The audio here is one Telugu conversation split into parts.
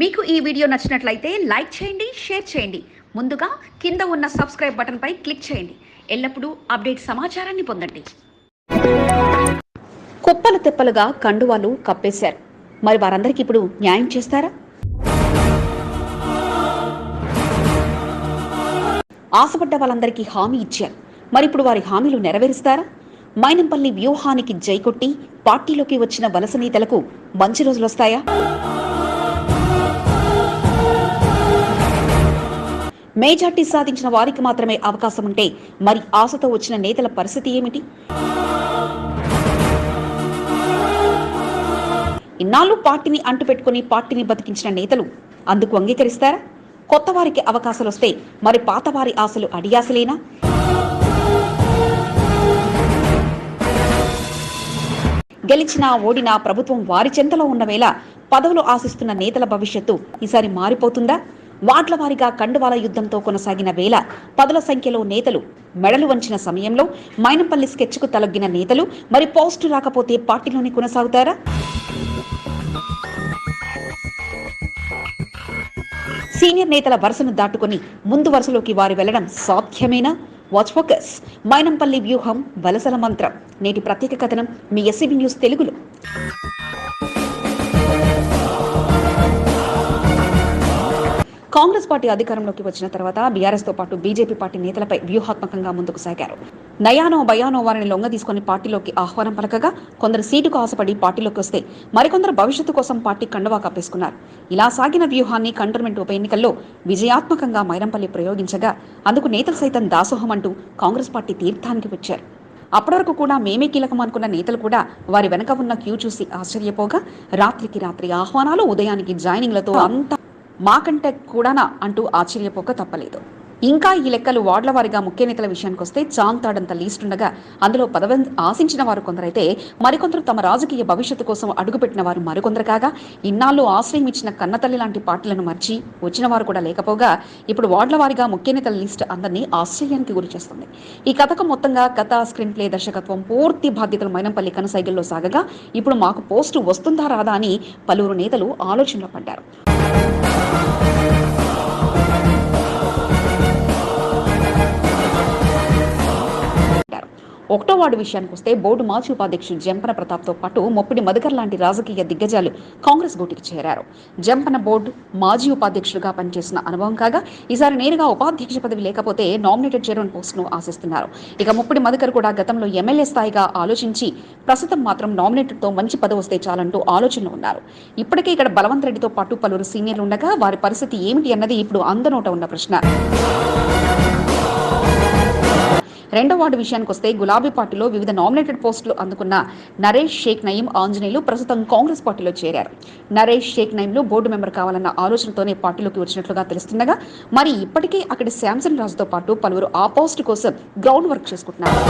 మీకు ఈ వీడియో నచ్చినట్లయితే లైక్ చేయండి షేర్ చేయండి. ముందుగా కింద ఉన్న సబ్స్క్రైబ్ బటన్పై క్లిక్ చేయండి. ఎల్లప్పుడూ అప్డేట్ సమాచారాన్ని పొందండి. కుప్పలు తెప్పలుగా కండువాలు కప్పేశారు. మరి వారందరికీ ఇప్పుడు న్యాయం చేస్తారా? ఆశపడ్డ వాళ్ళందరికీ హామీ ఇచ్చారు. మరి ఇప్పుడు వారి హామీలు నెరవేరుస్తారా? మైనంపల్లి వ్యూహానికి జైకొట్టి పార్టీలోకి వచ్చిన వలస నేతలకు మంచి రోజులు మేజార్టీ సాధించిన వారికి మాత్రమే అవకాశం ఉంటే మరి ఆశతో వచ్చిన నేతల పరిస్థితి ఏమిటి? ఇన్నాళ్ళు పార్టీని అంటుపెట్టుకుని పార్టీని బతికించిన నేతలు అందుకు అంగీకరిస్తారా? కొత్త వారికి అవకాశాలు వస్తే మరి పాత వారి ఆశలు అడియాసలేనా? గెలిచినా ఓడినా ప్రభుత్వం వారి చెంతలో ఉన్న వేళ పదవులు ఆశిస్తున్న నేతల భవిష్యత్తు ఈసారి మారిపోతుందా? వాట్ల వారిగా కండువాల యుద్ధంతో కొనసాగిన వేళ పదుల సంఖ్యలో నేతలు మెడలు వంచిన సమయంలో మైనంపల్లి స్కెచ్కు తలగ్గిన నేతలు మరి పోస్టు రాకపోతే పార్టీలోనే కొనసాగుతారా? సీనియర్ నేతల వరుసను దాటుకొని ముందు వరుసలోకి వారు వెళ్ళడం సాధ్యమేనా? వాచ్ ఫోకస్ మైనంపల్లి వ్యూహం వలసల మంత్రం. నేటి ప్రత్యేక కథనం మీ ఎస్సీబీ న్యూస్ తెలుగులో. కాంగ్రెస్ పార్టీ అధికారంలోకి వచ్చిన తర్వాత బీఆర్ఎస్తో పాటు బీజేపీ పార్టీ నేతలపై వ్యూహాత్మకంగా ముందుకు సాగారు. నయానో భయానో వారిని లొంగ తీసుకుని పార్టీలోకి ఆహ్వానం పలకగా కొందరు సీటుకు ఆశపడి పార్టీలోకి వస్తే మరికొందరు భవిష్యత్తు కోసం పార్టీ కండువా కప్పేసుకున్నారు ఇలా సాగిన వ్యూహాన్ని కంటోన్మెంట్ ఉప ఎన్నికల్లో విజయాత్మకంగా మైరంపల్లి ప్రయోగించగా అందుకు నేతలు సైతం దాసోహం అంటూ కాంగ్రెస్ పార్టీ తీర్థానికి వచ్చారు. అప్పటి వరకు కూడా మేమే కీలకం అనుకున్న నేతలు కూడా వారి వెనక ఉన్న క్యూ చూసి ఆశ్చర్యపోగా రాత్రికి రాత్రి ఆహ్వానాలు ఉదయానికి జాయినింగ్లతో అంతా మాకంటే కూడానా అంటూ ఆశ్చర్యపోక తప్పలేదు. ఇంకా ఈ లెక్కలు వార్డుల వారిగా ముఖ్య నేతల విషయానికి వస్తే చాంతాడంత లీస్ట్ ఉండగా అందులో పదవి ఆశించిన వారు కొందరైతే మరికొందరు తమ రాజకీయ భవిష్యత్తు కోసం అడుగుపెట్టిన వారు మరికొందరు కాగా ఇన్నాళ్ళు ఆశ్రయం ఇచ్చిన కన్నతల్లి లాంటి పార్టీలను మర్చి వచ్చిన వారు కూడా లేకపోగా ఇప్పుడు వార్డుల వారిగా ముఖ్య నేతల లిస్ట్ అందరినీ ఆశ్చర్యానికి గురి చేస్తుంది. ఈ కథకు మొత్తంగా కథ స్క్రీన్ ప్లే దర్శకత్వం పూర్తి బాధ్యతలు మైనంపల్లి కనసైగల్లో సాగగా ఇప్పుడు మాకు పోస్టు వస్తుందా రాదా అని పలువురు నేతలు ఆలోచనలో పడ్డారు. ఒకటో వార్డు విషయానికి వస్తే బోర్డు మాజీ ఉపాధ్యక్షుడు జంపన ప్రతాప్తో పాటు మొప్పిడి మధుకర్ లాంటి రాజకీయ దిగ్గజాలు కాంగ్రెస్ గూటికి చేరారు. జంపన బోర్డు మాజీ ఉపాధ్యక్షులుగా పనిచేసిన అనుభవం కాగా ఈసారి నేరుగా ఉపాధ్యక్ష పదవి లేకపోతే నామినేటెడ్ చైర్మన్ పోస్టును ఆశిస్తున్నారు. ఇక ముప్పిడి మధుకర్ కూడా గతంలో ఎమ్మెల్యే స్థాయిగా ఆలోచించి ప్రస్తుతం మాత్రం నామినేటెడ్తో మంచి పదవి వస్తే చాలంటూ ఆలోచనలో ఉన్నారు. ఇప్పటికే ఇక్కడ బలవంత్ రెడ్డితో పాటు పలువురు సీనియర్లు ఉండగా వారి పరిస్థితి ఏమిటి అన్నది ఇప్పుడు అందనోట ఉన్న ప్రశ్న. రెండో వార్డు విషయానికి వస్తే గులాబీ పార్టీలో వివిధ నామినేటెడ్ పోస్టులు అందుకున్న నరేష్ షేక్ నయీం ఆంజనేయులు ప్రస్తుతం కాంగ్రెస్ పార్టీలో చేరారు. నరేష్ షేక్ నయీంలు బోర్డు మెంబర్ కావాలన్న ఆలోచనతోనే పార్టీలోకి వచ్చినట్లుగా తెలుస్తుండగా మరి ఇప్పటికే అక్కడి శాంసన్ రాజుతో పాటు పలువురు ఆ పోస్టు కోసం గ్రౌండ్ వర్క్ చేసుకుంటున్నారు.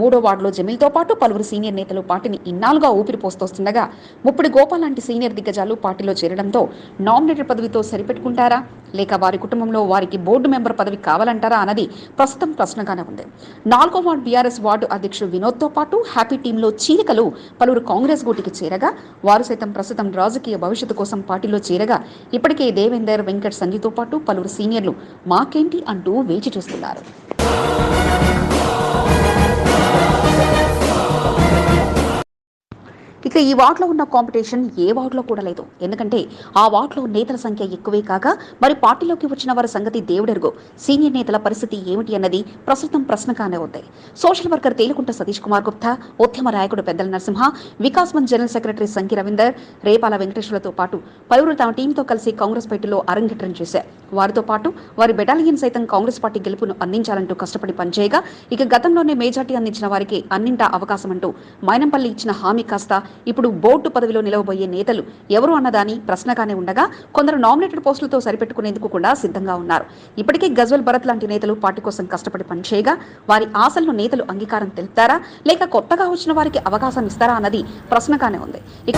మూడో వార్డులో జమీల్తో పాటు పలువురు సీనియర్ నేతలు పార్టీని ఇన్నాళ్ళుగా ఊపిరి ముప్పటి గోపాల్ లాంటి సీనియర్ దిగ్గజాలు పార్టీలో చేరడంతో నామినేటర్ పదవితో సరిపెట్టుకుంటారా? లేక వారి కుటుంబంలో వారికి బోర్డు మెంబర్ పదవి కావాలంటారా అన్నది ప్రస్తుతం ప్రశ్నగానే ఉంది. నాలుగో వార్డు బీఆర్ఎస్ వార్డు అధ్యక్షుడు వినోద్తో పాటు హ్యాపీ టీంలో చీలికలు పలువురు కాంగ్రెస్ గూటికి చేరగా వారు సైతం ప్రస్తుతం రాజకీయ భవిష్యత్తు కోసం పార్టీలో చేరగా ఇప్పటికే దేవేందర్ వెంకట్ సంజయ్తో పాటు పలువురు సీనియర్లు మాకేంటి అంటూ వేచి చూస్తున్నారు. ఇక ఈ వార్డులో ఉన్న కాంపిటీషన్ ఏ వార్డులో కూడా లేదు. ఎందుకంటే ఆ వార్డులో నేతల సంఖ్య ఎక్కువే కాగా మరి పార్టీలోకి వచ్చిన వారి సంగతి దేవుడెరుగు. సీనియర్ నేతల పరిస్థితి ఏమిటి అన్నది ప్రస్తుతం ప్రశ్నగానే ఉంది. సోషల్ వర్కర్ తేలుకుంట సతీష్ కుమార్ గుప్తా ఉద్యమ నాయకుడు పెద్దల Narasimha Vikas month general secretary సంఖ్య రవీందర్ రేపాల వెంకటేశ్వరతో పాటు పలువురు తమ టీంతో కలిసి కాంగ్రెస్ పార్టీలో అరంగేట్రం చేశారు. వారితో పాటు వారి బెటాలియన్ సైతం కాంగ్రెస్ పార్టీ గెలుపును అందించాలంటూ కష్టపడి పనిచేయగా ఇక గతంలోనే మేజార్టీ అందించిన వారికి అన్నింటా అవకాశం అంటూ మైనంపల్లి ఇచ్చిన హామీ కాస్త ఇప్పుడు బోర్డు పదవిలో నిలవబోయే నేతలు ఎవరు అన్నదాని ప్రశ్నగానే ఉండగా కొందరు నామినేటెడ్ పోస్టులతో సరిపెట్టుకునేందుకు కూడా సిద్ధంగా ఉన్నారు. ఇప్పటికే గజ్వల్ భరత్ లాంటి నేతలు పార్టీ కోసం కష్టపడి పనిచేయగా వారి ఆశలను నేతలు అంగీకారం తెలుపుతారా? లేక కొత్తగా వచ్చిన వారికి అవకాశం ఇస్తారా అన్నది ప్రశ్నగానే ఉంది. ఇక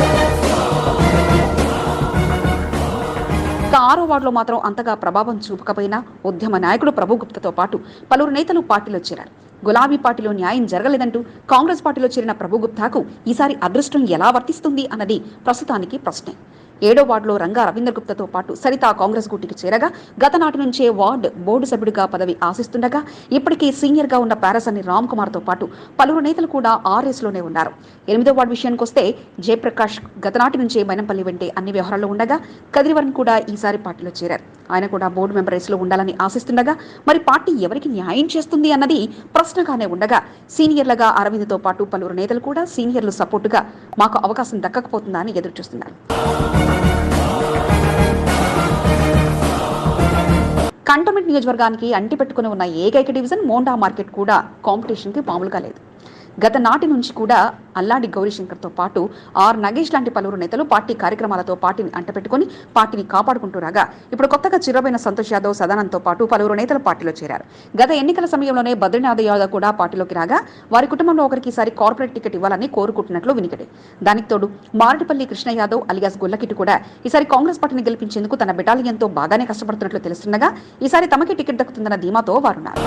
ఇక ఆరో వార్డులో మాత్రం అంతగా ప్రభావం చూపకపోయినా ఉద్యమ నాయకుడు ప్రభుగుప్తతో పాటు పలువురు నేతలు పార్టీలో చేరారు. గులాబీ పార్టీలో న్యాయం జరగలేదంటూ కాంగ్రెస్ పార్టీలో చేరిన ప్రభుగుప్తాకు ఈసారి అదృష్టం ఎలా వర్తిస్తుంది అన్నది ప్రస్తుతానికి ప్రశ్నే. ఏడో వార్డులో రంగా రవీంద్ర గుప్తతో పాటు సరిత కాంగ్రెస్ గుట్టికి చేరగా గత నాటి నుంచే వార్డు బోర్డు సభ్యుడిగా పదవి ఆశిస్తుండగా ఇప్పటికీ సీనియర్గా ఉన్న పారసని రామ్ కుమార్తో పాటు పలువురు నేతలు కూడా ఆర్ఎస్లోనే ఉన్నారు. ఎనిమిదో వార్డు విషయానికి వస్తే జయప్రకాష్ గత నాటి నుంచే మైనంపల్లి వెంటే అన్ని వ్యవహారాల్లో ఉండగా కదిరివరన్ కూడా ఈసారి పార్టీలో చేరారు. ఆయన కూడా బోర్డు మెంబర్ రేసులో ఉండాలని ఆశిస్తుండగా మరి పార్టీ ఎవరికి న్యాయం చేస్తుంది అన్నది ప్రశ్నగానే ఉండగా సీనియర్లుగా అరవింద్తో పాటు పలువురు నేతలు కూడా సీనియర్లు సపోర్టుగా మాకు అవకాశం దక్కకపోతుందా అని ఎదురు చూస్తున్నారు కంటోన్మెంట్ నియోజకవర్గానికి అంటిపెట్టుకుని ఉన్న ఏకైక డివిజన్ మోండా మార్కెట్ కూడా కాంపిటీషన్కి మామూలుగా లేదు. గత నాటి నుంచి కూడా అల్లాడి గౌరీశంకర్తో పాటు ఆర్ నగేష్ లాంటి పలువురు నేతలు పార్టీ కార్యక్రమాలతో పార్టీని అంటపెట్టుకుని పార్టీని కాపాడుకుంటూ రాగా ఇప్పుడు కొత్తగా చిరబైన సంతోష్ యాదవ్ సదానంద్తో పాటు పలువురు నేతలు పార్టీలో చేరారు. గత ఎన్నికల సమయంలోనే బద్రీనాథ్ యాదవ్ కూడా పార్టీలోకి రాగా వారి కుటుంబంలో ఒకరికి ఈసారి కార్పొరేట్ టికెట్ ఇవ్వాలని కోరుకుంటున్నట్లు వినికిడి. దానికి తోడు మారటిపల్లి కృష్ణ యాదవ్ అలియాస్ గుల్లకిట్టు కూడా ఈసారి కాంగ్రెస్ పార్టీని గెలిపించేందుకు తన బెటాలియన్తో బాగానే కష్టపడుతున్నట్లు తెలుస్తుండగా ఈసారి తమకే టికెట్ దక్కుతుందన్న ధీమాతో వారున్నారు.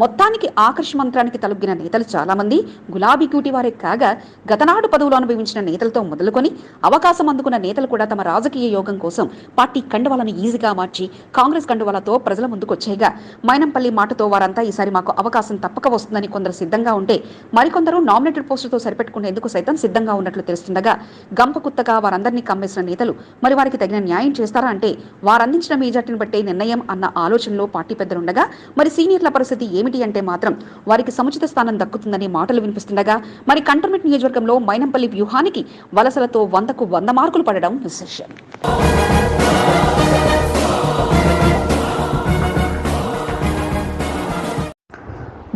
మొత్తానికి ఆకర్ష్ మంత్రానికి తలొగ్గిన నేతలు చాలామంది గులాబీ క్యూటీ వారే కాగా గతనాడు పదవులు అనుభవించిన నేతలతో మొదలుకొని అవకాశం అందుకున్న నేతలు కూడా తమ రాజకీయ యోగం కోసం పార్టీ కండువాలను ఈజీగా మార్చి కాంగ్రెస్ కండువాలతో ప్రజల ముందుకు మైనంపల్లి మాటతో వారంతా ఈసారి మాకు అవకాశం తప్పక వస్తుందని కొందరు సిద్ధంగా ఉంటే మరికొందరు నామినేటెడ్ పోస్టులతో సరిపెట్టుకునేందుకు సైతం సిద్ధంగా ఉన్నట్లు తెలుస్తుండగా గంపకుత్తగా వారందరినీ కమ్మేసిన నేతలు మరి వారికి తగిన న్యాయం చేస్తారా అంటే వారందించిన మెజార్టీని బట్టే నిర్ణయం అన్న ఆలోచనలో పార్టీ పెద్దలుండగా మరి సీనియర్ల పరిస్థితి ఏమిటి అంటే మాత్రం వారికి సముచిత స్థానం దక్కుతుందని మాటలు వినిపిస్తుండగా మరి కంటోన్మెంట్ నియోజకవర్గంలో మైనంపల్లి వ్యూహానికి వలసలతో వందకు వంద మార్కులు పడడం విశేషం.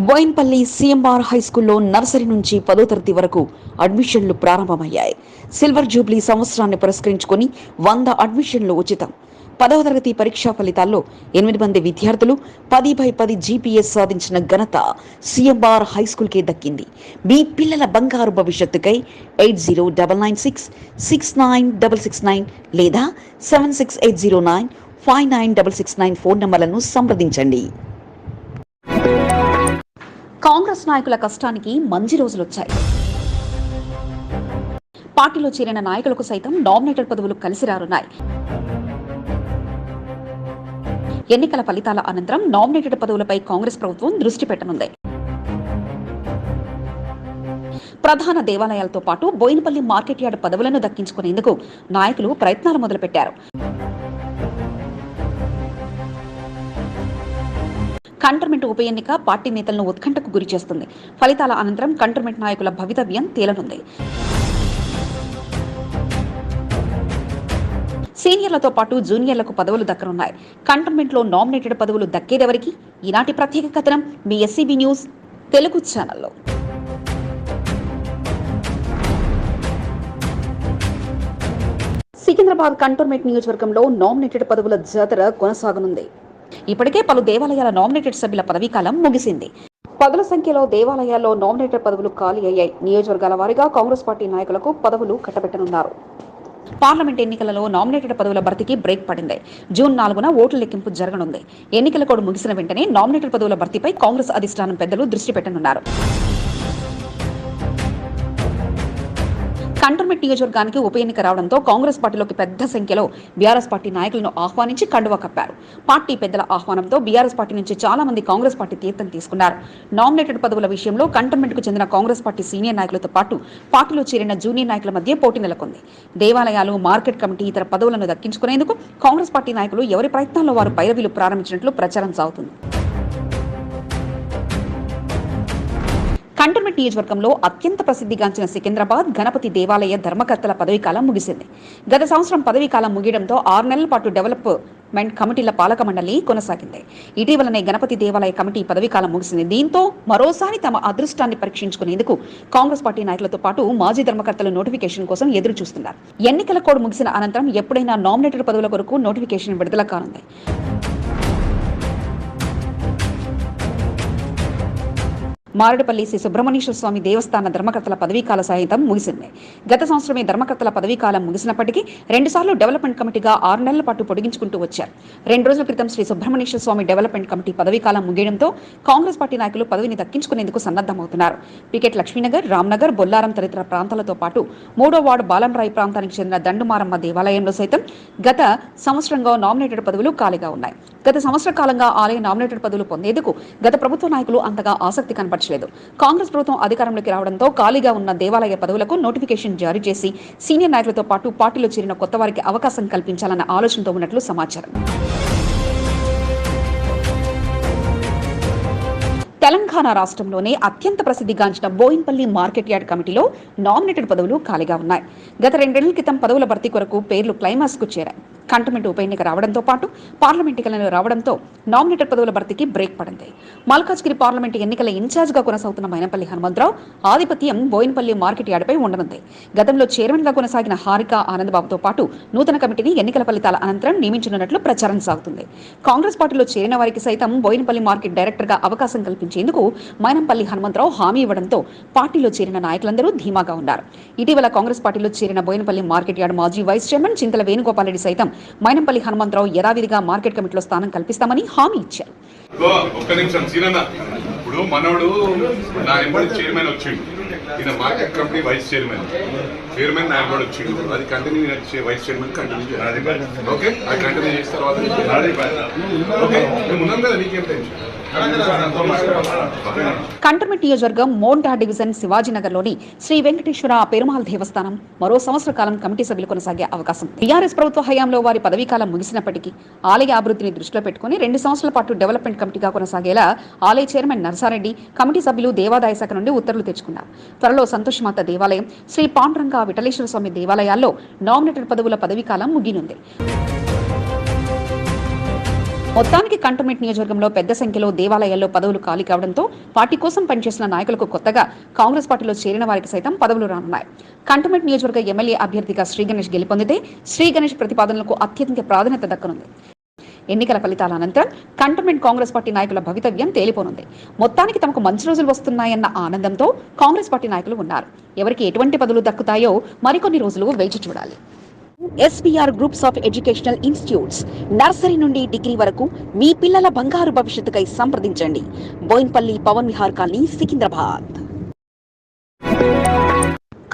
బోయిన్పల్లి సీఎంఆర్ హై స్కూల్లో నర్సరీ నుంచి పదో తరగతి వరకు అడ్మిషన్లు ప్రారంభమయ్యాయి. సిల్వర్ జూబ్లీ సంవత్సరాన్ని పురస్కరించుకొని వంద అడ్మిషన్లు ఉచితం. పదవ తరగతి పరీక్షా ఫలితాల్లో ఎనిమిది మంది విద్యార్థులు పది బై పది జీపీఎస్ సాధించిన ఘనత సిఎంఆర్ హై స్కూల్కే దక్కింది. మీ పిల్లల బంగారు భవిష్యత్తుకై eight zero double nine six six nine double six nine లేదా seven six eight zero nine five nine double six nine phone నంబర్లను సంప్రదించండి. కాంగ్రెస్ నాయకుల కష్టానికి మంచి రోజులు వచ్చాయి పార్టీలో చేరిన నాయకులకు సైతం నామినేటెడ్ పదవులు కలిసి రానున్నాయి. ఎన్నికల ఫలితాల అనంతరం నామినేటెడ్ పదవులపై కాంగ్రెస్ ప్రభుత్వం దృష్టి పెట్టనుంది. ప్రధాన దేవాలయాలతో పాటు బోయినపల్లి మార్కెట్ యార్డ్ పదవులను దక్కించుకునేందుకు నాయకులు ప్రయత్నాలు మొదలుపెట్టారు. కంటర్మెంట్ ఉప ఎన్నిక పార్టీ నేతలను ఉత్కంఠకు గురి చేస్తుంది ఫలితాల అనంతరం కంటర్మెంట్ నాయకుల భవితవ్యం తేలనుంది. సీనియర్లతో పాటు జూనియర్లకు పదవులు దక్కనున్నాయి. కంటోన్మెంట్లో నామినేటెడ్ పదవులు దక్కేదెవరికి? ఈనాటి ప్రత్యేక కథనం మీ ఎస్సీబీ న్యూస్ తెలుగు ఛానల్లో. సికింద్రాబాద్ కంటోన్మెంట్ నియోజకవర్గంలో నామినేటెడ్ పదవుల జాతర కొనసాగనుంది. ఇప్పటికే పలు దేవాలయాల నామినేటెడ్ సభ్యుల పదవీకాలం ముగిసింది. పదుల సంఖ్యలో దేవాలయాల్లో నామినేటెడ్ పదవులు ఖాళీ అయ్యాయి. నియోజకవర్గాల వారీగా కాంగ్రెస్ పార్టీ నాయకులకు పదవులు కట్టబెట్టనున్నారు. పార్లమెంట్ ఎన్నికలలో నామినేటెడ్ పదవుల భర్తీకి బ్రేక్ పడింది. జూన్ నాలుగున ఓట్ల లెక్కింపు జరగనుంది. ఎన్నికల కోడ్ ముగిసిన వెంటనే నామినేటెడ్ పదవుల భర్తీపై కాంగ్రెస్ అధిష్టానం పెద్దలు దృష్టి పెట్టనున్నారు. కంటోన్మెంట్ నియోజకవర్గానికి ఉప ఎన్నిక రావడంతో కాంగ్రెస్ పార్టీలోకి పెద్ద సంఖ్యలో బీఆర్ఎస్ పార్టీ నాయకులను ఆహ్వానించి కండువా కప్పారు. పార్టీ పెద్దల ఆహ్వానంతో బీఆర్ఎస్ పార్టీ నుంచి చాలా మంది కాంగ్రెస్ పార్టీ తీర్థం తీసుకున్నారు. నామినేటెడ్ పదవుల విషయంలో కంటోన్మెంట్కు చెందిన కాంగ్రెస్ పార్టీ సీనియర్ నాయకులతో పాటు పార్టీలో చేరిన జూనియర్ నాయకుల మధ్య పోటీ నెలకొంది. దేవాలయాలు మార్కెట్ కమిటీ ఇతర పదవులను దక్కించుకునేందుకు కాంగ్రెస్ పార్టీ నాయకులు ఎవరి ప్రయత్నాల్లో వారు పైరవీలు ప్రారంభించినట్లు ప్రచారం సాగుతుంది. కంటోన్మెంట్ నియోజకవర్గంలో అత్యంత ప్రసిద్ధిగాంచిన సికింద్రాబాద్ గణపతి దేవాలయ ధర్మకర్తల పదవీకాలం ముగిసింది. గత సంవత్సరం పదవీకాలం ముగియడంతో ఆరు నెలల పాటు డెవలప్మెంట్ కమిటీల పాలక మండలి కొనసాగింది. ఇటీవలనే గణపతి దేవాలయ కమిటీ పదవీకాలం ముగిసింది. దీంతో మరోసారి తమ అదృష్టాన్ని పరీక్షించుకునేందుకు కాంగ్రెస్ పార్టీ నాయకులతో పాటు మాజీ ధర్మకర్తలు నోటిఫికేషన్ కోసం ఎదురు చూస్తున్నారు ఎన్నికల కోడ్ ముగిసిన అనంతరం ఎప్పుడైనా నామినేటెడ్ పదవుల కొరకు నోటిఫికేషన్ విడుదల కానుంది. మారడపల్లి శ్రీ సుబ్రహ్మణ్యేశ్వర స్వామి దేవస్థాన ధర్మకర్తల పదవీకాల సహితం ముగిసింది. గత సంవత్సరమే ధర్మకర్తల పదవీకాలం ముగిసినప్పటికీ రెండుసార్లు డెవలప్మెంట్ కమిటీగా ఆరు నెలల పాటు పొడిగించుకుంటూ వచ్చారు. రెండు రోజుల క్రితం శ్రీ సుబ్రహ్మణ్యేశ్వర స్వామి డెవలప్మెంట్ కమిటీ పదవీకాలం ముగియడంతో కాంగ్రెస్ పార్టీ నాయకులు పదవిని దక్కించుకునేందుకు సన్నద్దమవుతున్నారు పికెట్ లక్ష్మీనగర్ రామ్నగర్ బొల్లారం తదితర ప్రాంతాలతో పాటు మూడో వార్డు బాలంరాయి ప్రాంతానికి చెందిన దండుమారమ్మ దేవాలయంలో సైతం గత సంవత్సరంగా నామినేటెడ్ పదవులు ఖాళీగా ఉన్నాయి. గత సంవత్సర కాలంగా ఆలయ నామినేటెడ్ పదవులు పొందేందుకు గత ప్రభుత్వ నాయకులు అంతగా ఆసక్తి కనపరచలేదు. కాంగ్రెస్ ప్రభుత్వం అధికారంలోకి రావడంతో ఖాళీగా ఉన్న దేవాలయ పదవులకు నోటిఫికేషన్ జారీ చేసి సీనియర్ నాయకులతో పాటు పార్టీలో చేరిన కొత్త వారికి అవకాశం కల్పించాలన్న ఆలోచనతో ఉన్నట్లు సమాచారం. తెలంగాణ రాష్ట్రంలోనే అత్యంత ప్రసిద్ధిగాంచిన బోయిన్పల్లి మార్కెట్ యార్డ్ కమిటీలో నామినేటెడ్ పదవులు ఖాళీగా ఉన్నాయి. గత రెండేళ్ళ క్రితం పదవుల భర్తీ కొరకు పేర్లు క్లైమాక్స్కు చేరాయి. కంటోన్మెంట్ ఉప ఎన్నిక రావడంతో పాటు పార్లమెంట్ ఎన్నికలను రావడంతో నామినేటెడ్ పదవుల భర్తీకి బ్రేక్ పడింది. మల్కాజ్గిరి పార్లమెంట్ ఎన్నికల ఇన్ఛార్జ్గా కొనసాగుతున్న మైనపల్లి హనుమంతరావు ఆధిపత్యం బోయిన్పల్లి మార్కెట్ యార్డ్పై ఉండనుంది. గతంలో చైర్మన్గా కొనసాగిన హారిక ఆనందబాబుతో పాటు నూతన కమిటీని ఎన్నికల ఫలితాల అనంతరం నియమించనున్నట్లు ప్రచారం సాగుతుంది. కాంగ్రెస్ పార్టీలో చేరిన వారికి సైతం బోయినపల్లి మార్కెట్ డైరెక్టర్గా అవకాశం కల్పించేందుకు మైనంపల్లి హనుమంతరావు హామీ ఇవ్వడంతో పార్టీలో చేరిన నాయకులందరూ ధీమాగా ఉన్నారు. ఇటీవల కాంగ్రెస్ పార్టీలో చేరిన బోయినపల్లి మార్కెట్ యార్డ్ మాజీ వైస్ చైర్మన్ చింతల వేణుగోపాల్ రెడ్డి సైతం మైనంపల్లి హనుమంతరావు యథావిధిగా మార్కెట్ కమిటీలో స్థానం కల్పిస్తామని హామీ ఇచ్చారు. ఇగో, ఒక్క నిమిషం సీనన్న. ఇప్పుడు మనోడు నా ఎంబడి చైర్మన్ వచ్చిండు. ఈయన market company vice chairman. Chairman నా ఎంబడి వచ్చిండు. అది కంటిన్యూ వైస్ చైర్మన్ కంటిన్యూ చేయాలి. ఓకే? అది కంటిన్యూ చేసిన తర్వాత ఓకే? మేము ఉన్నాం కదా నీకేం టెన్షన్. కంటర్మెంట్ నియోజకవర్గం మోంటా డివిజన్ శివాజీనగర్లోని శ్రీ వెంకటేశ్వర పెరుమాల దేవస్థానం మరో సంవత్సర కాలం కమిటీ సభ్యులు కొనసాగే అవకాశం. టీఆర్ఎస్ ప్రభుత్వ హయాంలో వారి పదవీకాలం ముగిసినప్పటికీ ఆలయ అభివృద్ధిని దృష్టిలో పెట్టుకుని రెండు సంవత్సరాల పాటు డెవలప్మెంట్ కమిటీగా కొనసాగేలా ఆలయ చైర్మన్ నరసారెడ్డి కమిటీ సభ్యులు దేవాదాయ శాఖ నుండి ఉత్తర్వులు తెచ్చుకున్నారు. త్వరలో సంతోషమాత దేవాలయం శ్రీ పాండురంగ విఠలేశ్వర స్వామి దేవాలయాల్లో నామినేటెడ్ పదవుల పదవీకాలం ముగినుంది మొత్తానికి కంటోన్మెంట్ నియోజకవర్గంలో పెద్ద సంఖ్యలో దేవాలయాల్లో పదవులు ఖాళీ కావడంతో పార్టీ కోసం పనిచేసిన నాయకులకు కొత్తగా కాంగ్రెస్ పార్టీలో చేరిన వారికి సైతం పదవులు రానున్నాయి. కంటోన్మెంట్ నియోజకవర్గ ఎమ్మెల్యే అభ్యర్థిగా శ్రీ గణేష్ గెలుపొందితే శ్రీ గణేష్ ప్రతిపాదనలకు అత్యధిక ప్రాధాన్యత దక్కనుంది. ఎన్నికల ఫలితాల అనంతరం కంటోన్మెంట్ కాంగ్రెస్ పార్టీ నాయకుల భవితవ్యం తేలిపోనుంది. మొత్తానికి తమకు మంచి రోజులు వస్తున్నాయన్న ఆనందంతో కాంగ్రెస్ పార్టీ నాయకులు ఉన్నారు. ఎవరికి ఎటువంటి పదవులు దక్కుతాయో మరికొన్ని రోజులు వేచి చూడాలి. SBR groups of educational institutes. Nursery నుండి డిగ్రీ వరకు మీ పిల్లల బంగారు భవిష్యత్తుకై సంప్రదించండి. బోయిన్పల్లి పవన్ విహార్ కాలనీ సికింద్రాబాద్.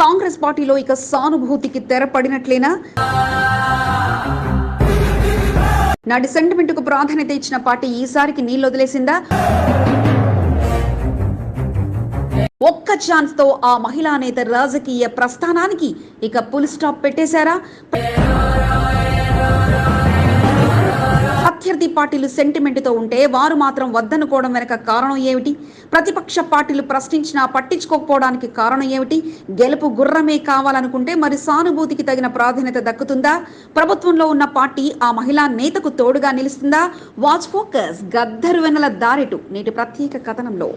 కాంగ్రెస్ పార్టీలో ఇక సానుభూతికి తెరపడినట్లేనా? నాటి సెంటిమెంట్కు ప్రాధాన్యత ఇచ్చిన పార్టీ ఈసారికి నీళ్ళు వదిలేసిందా? ఛాన్స్తో ఆ మహిళా నేత రాజకీయ ప్రస్థానానికి ఇక పుల్ స్టాప్ పెట్టేశారా? అభ్యర్థి పార్టీలు సెంటిమెంట్తో ఉంటే వారు మాత్రం వద్దనుకోవడం వెనక కారణం ఏమిటి? ప్రతిపక్ష పార్టీలు ప్రశ్నించినా పట్టించుకోకపోవడానికి కారణం ఏమిటి? గెలుపు గుర్రమే కావాలనుకుంటే మరి సానుభూతికి తగిన ప్రాధాన్యత దక్కుతుందా? ప్రభుత్వంలో ఉన్న పార్టీ ఆ మహిళా నేతకు తోడుగా నిలుస్తుందా? వాచ్ ఫోకస్ గద్దరు వెనల దారిటు నేటి ప్రత్యేక కథనంలో.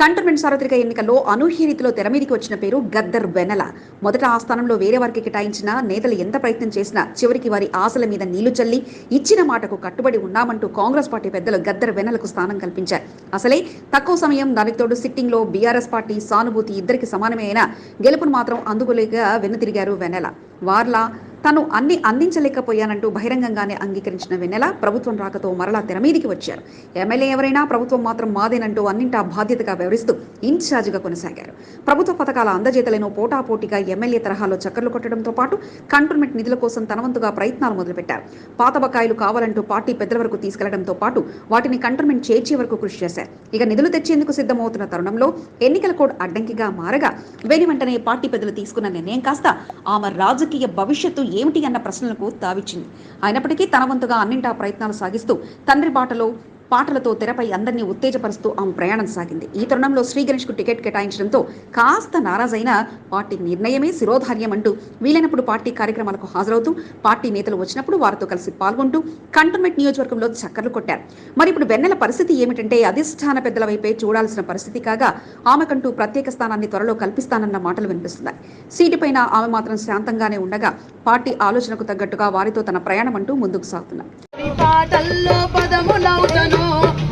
కంటోన్మెంట్ సార్వత్రిక ఎన్నికల్లో అనూహ్య రీతిలో తెర మీదికి వచ్చిన పేరు గద్దర్ వెనల మొదట ఆ స్థానంలో వేరే వారికి కేటాయించిన నేతలు ఎంత ప్రయత్నం చేసినా చివరికి వారి ఆశల మీద నీళ్ళు చల్లి ఇచ్చిన మాటకు కట్టుబడి ఉన్నామంటూ కాంగ్రెస్ పార్టీ పెద్దలు గద్దర్ వెనలకు స్థానం కల్పించారు. అసలే తక్కువ సమయం దానికి తోడు సిట్టింగ్లో బీఆర్ఎస్ పార్టీ సానుభూతి ఇద్దరికి సమానమే అయినా గెలుపును మాత్రం అందుకోలేక వెన్నుతిరిగారు వెనల వార్లా తను అన్ని అందించలేకపోయానంటూ బహిరంగంగానే అంగీకరించిన వెన్నెల ప్రభుత్వం రాకతో మరలా తెరమీదికి వచ్చారు. ఎమ్మెల్యే ఎవరైనా ప్రభుత్వం మాత్రం మాదేనంటూ అన్నింటా బాధ్యతగా వ్యవహరిస్తూ ఇన్ఛార్జిగా కొనసాగారు. ప్రభుత్వ పథకాల అందజేతలను పోటాపోటీగా ఎమ్మెల్యే తరహాలో చక్కర్లు కొట్టడంతో పాటు కంటోన్మెంట్ నిధుల కోసం తనవంతుగా ప్రయత్నాలు మొదలుపెట్టారు. పాత బకాయిలు కావాలంటూ పార్టీ పెద్దల వరకు తీసుకెళ్ళడంతో పాటు వాటిని కంటోన్మెంట్ చేర్చే వరకు కృషి చేశారు. ఇక నిధులు తెచ్చేందుకు సిద్ధమవుతున్న తరుణంలో ఎన్నికల కోడ్ అడ్డంకిగా మారగా వెని వెంటనే పార్టీ పెద్దలు తీసుకున్న నిర్ణయం కాస్త ఆమె రాజకీయ భవిష్యత్తు ఏమిటి అన్న ప్రశ్నలకు తావిచ్చింది. అయినప్పటికీ తన వంతుగా అన్నింటా ప్రయత్నాలు సాగిస్తూ తండ్రి బాటలో పాటలతో తెరపై అందరినీ ఉత్తేజపరుస్తూ ఆమె ప్రయాణం సాగింది. ఈ తరుణంలో శ్రీ గణేష్కు టికెట్ కేటాయించడంతో కాస్త నారాజైన పార్టీ నిర్ణయమే శిరోధార్యం అంటూ వీలైనప్పుడు పార్టీ కార్యక్రమాలకు హాజరవుతూ పార్టీ నేతలు వచ్చినప్పుడు వారితో కలిసి పాల్గొంటూ కంటోన్మెంట్ నియోజకవర్గంలో చక్కర్లు కొట్టారు. మరి ఇప్పుడు వెన్నెల పరిస్థితి ఏమిటంటే అధిష్టాన పెద్దల వైపే చూడాల్సిన పరిస్థితి కాగా ఆమెకంటూ ప్రత్యేక స్థానాన్ని త్వరలో కల్పిస్తానన్న మాటలు వినిపిస్తున్నాయి. సీటుపైన ఆమె మాత్రం శాంతంగానే ఉండగా పార్టీ ఆలోచనకు తగ్గట్టుగా వారితో తన ప్రయాణం అంటూ ముందుకు సాగుతున్నారు పాటల్లో పదములవుతను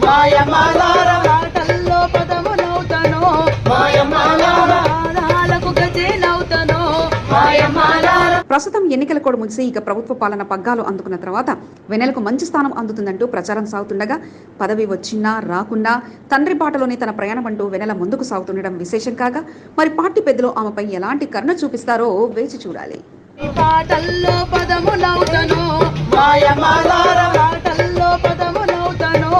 మాయమాలార. పాటల్లో పదములవుతను మాయమాలాలకు గజేనవుతను మాయమాలార. ప్రస్తుతం ఎన్నికల కోడ్ ముగిసి ఇక ప్రభుత్వ పాలన పగ్గాలు అందుకున్న తర్వాత వెన్నెలకు మంచి స్థానం అందుతుందంటూ ప్రచారం సాగుతుండగా పదవి వచ్చినా రాకున్నా తండ్రి బాటలోనే తన ప్రయాణం అంటూ వెనెల ముందుకు సాగుతుండడం విశేషం కాగా మరి పార్టీ పెద్దలు ఆమెపై ఎలాంటి కరుణ చూపిస్తారో వేచి చూడాలి. పాటల్లో పదములవుతను పాటల్లో పదములవుతను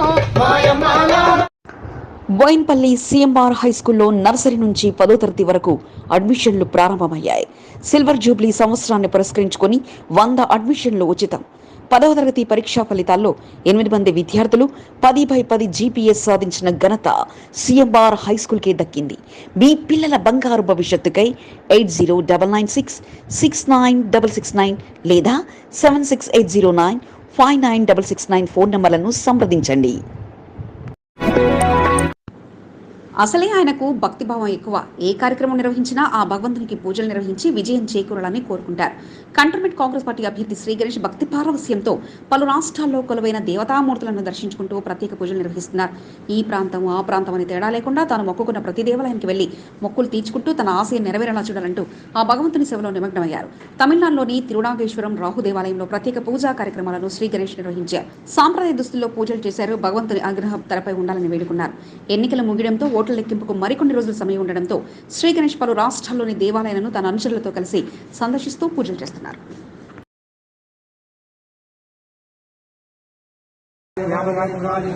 బోయిన్పల్లి సిఎంఆర్ హై స్కూల్లో నర్సరీ నుంచి పదో తరగతి వరకు అడ్మిషన్లు ప్రారంభమయ్యాయి. సిల్వర్ జూబ్లీ సంవత్సరాన్ని పురస్కరించుకొని వంద అడ్మిషన్లు ఉచితం. పదవ తరగతి పరీక్షా ఫలితాల్లో ఎనిమిది మంది విద్యార్థులు పది బై పది జీపీఎస్ సాధించిన ఘనత సిఎంఆర్ హై స్కూల్కే దక్కింది. మీ పిల్లల బంగారు భవిష్యత్తుకై eight zero double nine six six nine double six nine లేదా seven six eight zero nine five nine double six nine phone నంబర్లను సంప్రదించండి. అసలే ఆయనకు భక్తిభావం ఎక్కువ. ఏ కార్యక్రమం నిర్వహించినా ఆ భగవంతునికి పూజలు నిర్వహించి విజయం చేకూరాలని కోరుకుంటారు. కంటోన్మెంట్ కాంగ్రెస్ పార్టీ అభ్యర్థి శ్రీ గణేష్ భక్తి పారవస్యంతో పలు రాష్ట్రాల్లో కొలువైన దేవతామూర్తులను దర్శించుకుంటూ ప్రత్యేక పూజలు నిర్వహిస్తున్నారు. ఈ ప్రాంతం ఆ ప్రాంతం అని తేడా లేకుండా తాను మొక్కుకున్న ప్రతి దేవాలయానికి వెళ్ళి మొక్కులు తీర్చుకుంటూ తన ఆశయం నెరవేరేలా చూడాలంటూ ఆ భగవంతుని సేవలో నిమగ్నమయ్యారు. తమిళనాడులోని తిరునాగేశ్వరం రాహు దేవాలయంలో ప్రత్యేక పూజా కార్యక్రమాలను శ్రీ గణేష్ నిర్వహించారు. సాంప్రదాయ దుస్తుల్లో పూజలు చేశారు. భగవంతుని ఆగ్రహం తెరపై ఉండాలని వేడుకున్నారు. ఎన్నికలు ముగియడంతో ఓట్ల లెక్కింపుకు మరికొన్ని రోజుల సమయం ఉండడంతో శ్రీ గణేష్ పలు రాష్ట్రాల్లోని దేవాలయాలను తన అనుచరులతో కలిసి సందర్శిస్తూ పూజలు చేస్తున్నారు జ్ఞాపకాన్ని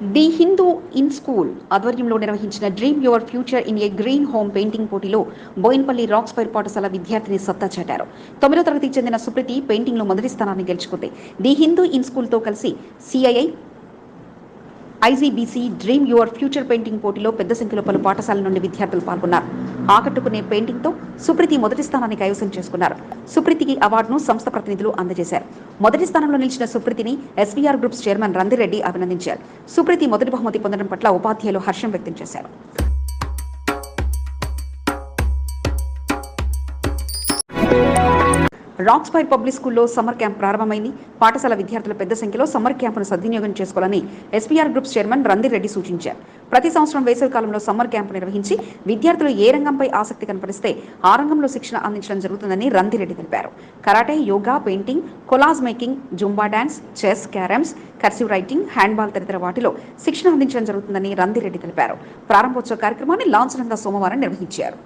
ది హిందూ ఇన్ స్కూల్ ఆధ్వర్యంలో నిర్వహించిన dream your future in a green home painting పోటీలో బోయిన్పల్లి రాక్స్ ఫైర్ పాఠశాల విద్యార్థిని సత్తా చాటారు. తొమ్మిదో తరగతికి చెందిన సుప్రీతి పెయింటింగ్లో మొదటి స్థానాన్ని గెలుచుకుంది. ది హిందూ ఇన్ స్కూల్తో కలిసి CII IGBC dream your future painting పోటీలో పెద్ద సంఖ్యలో పలు పాఠశాలల నుండి విద్యార్థులు పాల్గొన్నారు. ఆకట్టుకునే పెయింటింగ్తో సుప్రీతి మొదటి స్థానాన్ని కైవసం చేసుకున్నారు. సుప్రీతికి అవార్డును సంస్థ ప్రతినిధులు అందజేశారు. మొదటి స్థానంలో నిలిచిన సుప్రీతిని ఎస్బీఆర్ గ్రూప్స్ చైర్మన్ రందిరెడ్డి అభినందించారు. సుప్రీతి మొదటి బహుమతి పొందడం పట్ల ఉపాధ్యాయులు హర్షం వ్యక్తం చేశారు. రాక్స్ పబ్లిక్ స్కూల్లో సమ్మర్ క్యాంప్ ప్రారంభమైంది. పాఠశాల విద్యార్థులు పెద్ద సంఖ్యలో సమ్మర్ క్యాంపును సద్వినియోగం చేసుకోవాలని ఎస్పీఆర్ గ్రూప్స్ చైర్మన్ రందిరెడ్డి సూచించారు. ప్రతి సంవత్సరం వేసవి కాలంలో సమ్మర్ క్యాంపు నిర్వహించి విద్యార్థులు ఏ రంగంపై ఆసక్తి కనపరిస్తే ఆ రంగంలో శిక్షణ అందించడం జరుగుతుందని రందిరెడ్డి తెలిపారు. Karate yoga painting collage making Zumba dance chess carroms cursive writing handball తదితర వాటిలో శిక్షణ అందించడం జరుగుతుందని రందిరెడ్డి తెలిపారు. ప్రారంభోత్సవ కార్యక్రమాన్ని లాంఛనంగా సోమవారం నిర్వహించారు.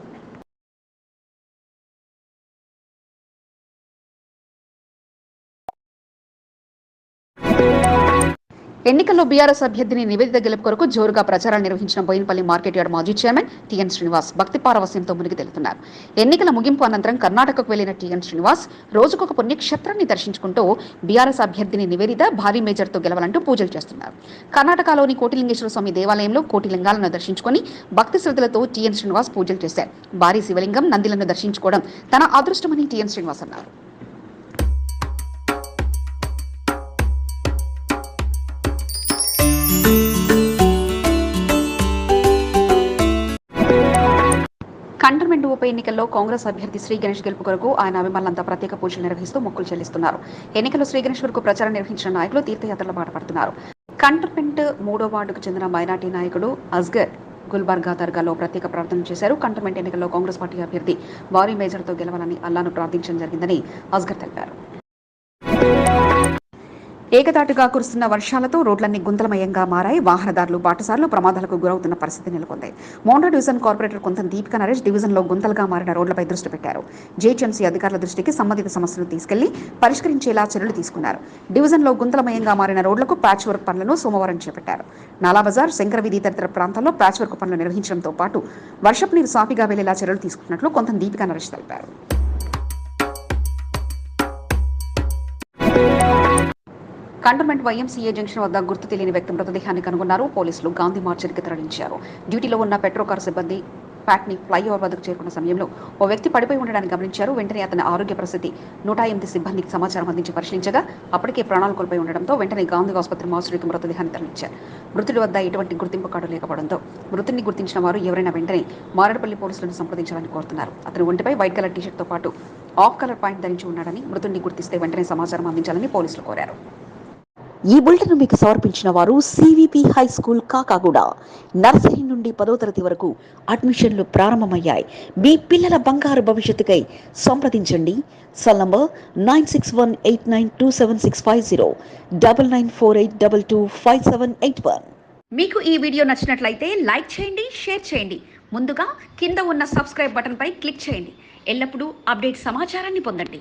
ఎన్నికల్లో బీఆర్ఎస్ అభ్యర్థిని నివేదిత గెలుపు కొరకు జోరుగా ప్రచారం నిర్వహించిన బోయినపల్లి మార్కెట్ యార్డ్ మాజీ చైర్మన్ టీఎన్ శ్రీనివాస్ భక్తి పారవస్యంతో మునిగి తెలుతున్నారు. ఎన్నికల ముగింపు అనంతరం కర్ణాటకకు వెళ్ళిన టీఎన్ శ్రీనివాస్ రోజుకొక పుణ్యక్షేత్రాన్ని దర్శించుకుంటూ బీఆర్ఎస్ అభ్యర్థిని నివేదిత భారీ మేజర్తో గెలవాలంటూ పూజలు చేస్తున్నారు. కర్ణాటకలోని కోటిలింగేశ్వర స్వామి దేవాలయంలో కోటి లింగాలను దర్శించుకొని భక్తి శ్రద్ధలతో టీఎన్ శ్రీనివాస్ పూజలు చేశారు. భారీ శివలింగం నందిలను దర్శించుకోవడం తన అదృష్టమని టీఎన్ శ్రీనివాస్ అన్నారు. ఉప ఎన్నికల్లో కాంగ్రెస్ అభ్యర్థి శ్రీ గణేష్ గెలుపు కొరకు ఆయన అభిమానులంతా ప్రత్యేక పూజలు నిర్వహిస్తూ మొక్కులు చెల్లిస్తున్నారు. ఎన్నికల్లో శ్రీ గణేష్ కొరకు ప్రచారం నిర్వహించిన నాయకులు తీర్థయాత్రలు బాటపడుతున్నారు పడుతున్నారు మూడో వార్డుకు చెందిన మైనార్టీ నాయకుడు అస్గర్ గుల్బర్గా దర్గాలో ప్రత్యేక ప్రార్థన చేశారు. కంటర్మెంట్ ఎన్నికల్లో కాంగ్రెస్ పార్టీ అభ్యర్థి భారీ మేజర్తో గెలవాలని అల్లాను ప్రార్థించడం జరిగిందని అస్గర్ తెలిపారు. ఏకదాటిగా కురుస్తున్న వర్షాలతో రోడ్లన్నీ గుంతలమయంగా మారాయి. వాహనదారులు బాటసారులు ప్రమాదాలకు గురవుతున్న పరిస్థితి నెలకొంది. మోండా డివిజన్ కార్పొరేటర్ కొంత దీపిక నరేష్ డివిజన్లో గుంతలుగా మారిన రోడ్లపై దృష్టి పెట్టారు. జేహెచ్ఎంసీ అధికారుల దృష్టికి సంబంధిత సమస్యలు తీసుకెళ్ళి పరిష్కరించేలా చర్యలు తీసుకున్నారు. డివిజన్లో గుంతలమయంగా మారిన రోడ్లకు ప్యాచ్ వర్క్ పనులను సోమవారం చేపట్టారు. నాలాబజార్ శంకర వీధి తదితర ప్రాంతాల్లో ప్యాచ్ వర్క్ పనులు నిర్వహించడంతో పాటు వర్షపు నీరు సాఫీగా వెళ్ళేలా చర్యలు తీసుకున్నట్లు కొంత దీపిక నరేష్ తెలిపారు. కంటోన్మెంట్ వైఎంసీఏ జంక్షన్ వద్ద గుర్తు తెలియని వ్యక్తి మృతదేహాన్ని కనుగొన్నారు. పోలీసులు గాంధీ మార్చర్కి తరలించారు. డ్యూటీలో ఉన్న పెట్రో కార్ సిబ్బంది ప్యాట్ని ఫ్లైఓవర్ వద్దకు చేరుకున్న సమయంలో ఓ వ్యక్తి పడిపోయి ఉండడాన్ని గమనించారు. వెంటనే అతని ఆరోగ్య పరిస్థితి నూట ఎనిమిది సిబ్బందికి సమాచారం అందించి పరిశీలించగా అప్పటికే ప్రాణాలు కోల్పోయి ఉండడంతో వెంటనే గాంధీ ఆసుపత్రి మార్చురికి మృతదేహాన్ని తరలించారు. మృతుడి వద్ద ఎటువంటి గుర్తింపు కార్డు లేకపోవడంతో మృతుడిని గుర్తించిన వారు ఎవరైనా వెంటనే మారేడుపల్లి పోలీసులను సంప్రదించాలని కోరుతున్నారు. అతని ఒంటిపై వైట్ కలర్ టీషర్ట్తో పాటు ఆఫ్ కలర్ పాయింట్ ధరించి ఉన్నాడని మృతుడిని గుర్తిస్తే వెంటనే సమాచారం అందించాలని పోలీసులు కోరారు. ఈ బులెటిన్ మీకు సమర్పించిన వారు CVP high school Kakaguda. Nursery నుండి పదో తరగతి వరకు అడ్మిషన్లు ప్రారంభమయ్యాయి. మీ పిల్లల బంగారు భవిష్యత్తుకై సంప్రదించండి. Cell number nine six one eight nine two seven six five zero. Double nine four eight double two five seven eight one. మీకు ఈ వీడియో నచ్చినట్లయితే లైక్ చేయండి షేర్ చేయండి. ముందుగా కింద ఉన్న సబ్స్క్రైబ్ బటన్పై క్లిక్ చేయండి. ఎల్లప్పుడూ అప్డేట్ సమాచారాన్ని పొందండి.